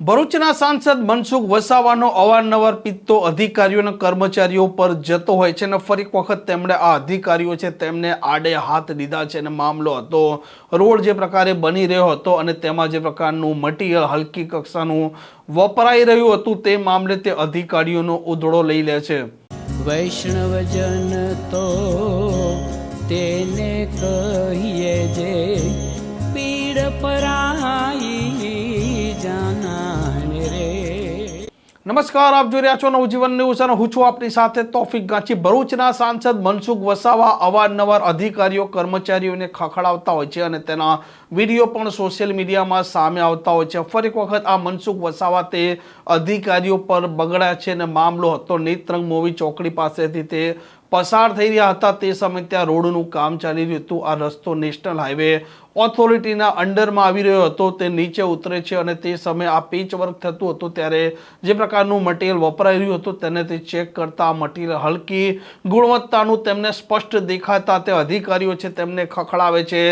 ભરૂચના સાંસદ મનસુખ વસાવાનો અવારનવાર પિત્તો અધિકારીઓ અને કર્મચારીઓ પર જતો હોય છે અને ફરી વખત તેમણે આ અધિકારીઓ છે તેમને આડે હાથ લીધા છે અને મામલો હતો. રોડ જે પ્રકારે બની રહ્યો હતો અને તેમાં જે પ્રકારનું મટીરિયલ હલકી કક્ષાનું વપરાઈ રહ્યું હતું તે મામલે તે અધિકારીઓનો ઉધડો લઈ લે છે. વૈષ્ણવજન તો તેને કહીએ જે નમસ્કાર, આપ જોઈ રહ્યા છો નવજીવન ન્યૂઝ અને હું છું આપની સાથે તોફિક ગાંચી. ભરૂચના સાંસદ મનસુખ વસાવા અવારનવાર અધિકારીઓ, કર્મચારીઓને ખખડાવતા હોય છે અને તેના વીડિયો પણ સોશિયલ મીડિયામાં સામે આવતા હોય છે. ફરી એક વખત આ મનસુખ વસાવા તે અધિકારીઓ પર બગડ્યા છે અને મામલો હતો. નેત્રંગ મોવી ચોકડી પાસેથી તે પસાર થઈ રહ્યા હતા તે સમયે ત્યાં રોડનું કામ ચાલી રહ્યું હતું. આ રસ્તો નેશનલ હાઈવે ઓથોરિટીના અંડરમાં આવી રહ્યો હતો. તે નીચે ઉતરે છે અને તે સમયે આ પીચ વર્ક થતું હતું ત્યારે જે પ્રકારનું મટીરિયલ વપરાઈ રહ્યું હતું તેને તે ચેક કરતા મટીરિયલ હલકી ગુણવત્તાનું તેમને સ્પષ્ટ દેખાતા તે અધિકારીઓ છે તેમને ખખડાવે છે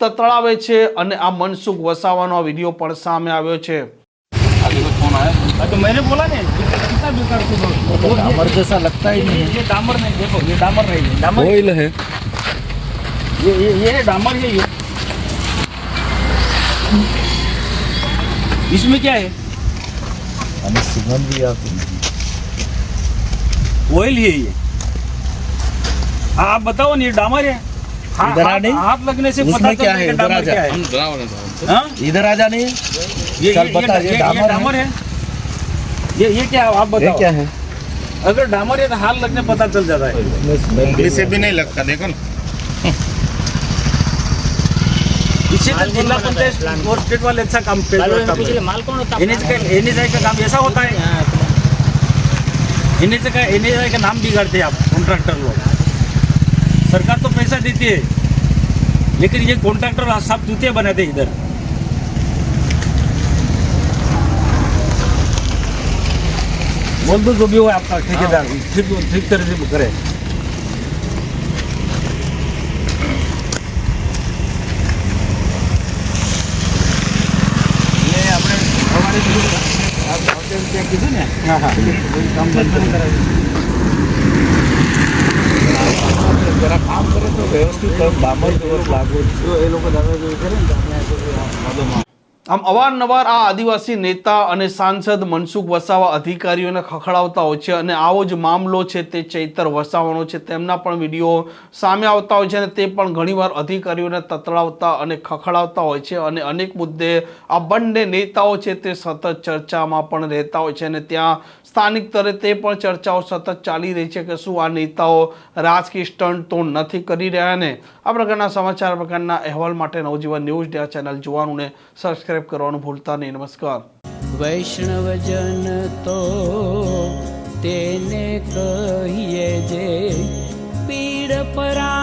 તતળાવે છે અને આ મનસુખ વસાવાનો વીડિયો પણ સામે આવ્યો છે. તો મેં બોલા ને डामर जैसा लगता ही नहीं ये डामर नहीं देखो ये डामर नहीं है। डामर ऑयल है। ये ये ये डामर है ये। इसमें क्या है? हमें सुगंध भी आती नहीं। ऑयल है ये। हाँ, आप बताओ ना ये डामर है? हाँ, इधर आ हाथ- नहीं? हाथ लगने से पता क्या चलता है? कि इधर आ डामर जा। क्या है। हाँ? इधर आ जाने ये चल ये- बता, ये ये ये डामर है? ये ये क्या है? आप ये बताओ। क्या है? अगर डामर या हाल लगने पता चल जाता है इसे भी नहीं लगता देखो इसी तो जिला पंचायत और स्टेट वाले अच्छा काम पे होता है का काम ऐसा होता है एनएच का एनएचआई का नाम बिगाड़ते हैं आप कॉन्ट्रैक्टर लोग सरकार तो पैसा देती है लेकिन ये कॉन्ट्रैक्टर साफ जूते बनाते इधर बोल दो जो भी हो आपका ठेकेदार ठीक ठीक तरह से करे ये આપણે સવારે કીધું ને, આ ભાવતે ત્યાં કીધું ને હા હા કામ બંધ કરાવ્યું जरा काम करे तो व्यवस्थित कर डामर जरूर लागू જો એ લોકો દાદાગીરી કરે ને આમ અવારનવાર આ આદિવાસી નેતા અને સાંસદ મનસુખ વસાવા અધિકારીઓને ખખડાવતા હોય છે અને આવો જ મામલો છે તે ચૈતર વસાવાનો છે. તેમના પણ વીડિયો સામે આવતા હોય છે અને તે પણ ઘણીવાર અધિકારીઓને તતડાવતા અને ખખડાવતા હોય છે અને અનેક મુદ્દે આ બંને નેતાઓ છે તે સતત ચર્ચામાં પણ રહેતા હોય છે અને ત્યાં સ્થાનિક સ્તરે તે પણ ચર્ચાઓ સતત ચાલી રહી છે કે શું આ નેતાઓ રાજકીય સ્ટન્ટ તો નથી કરી રહ્યા ને? આ પ્રકારના સમાચાર પ્રકારના અહેવાલ માટે નવજીવન ન્યૂઝ ડે ચેનલ જોવાનું ને સબસ્ક્રાઇબ કરવાનું ભૂલતા નહીં. નમસ્કાર. વૈષ્ણવજન તો તેને કહીએ જે પીડ પરા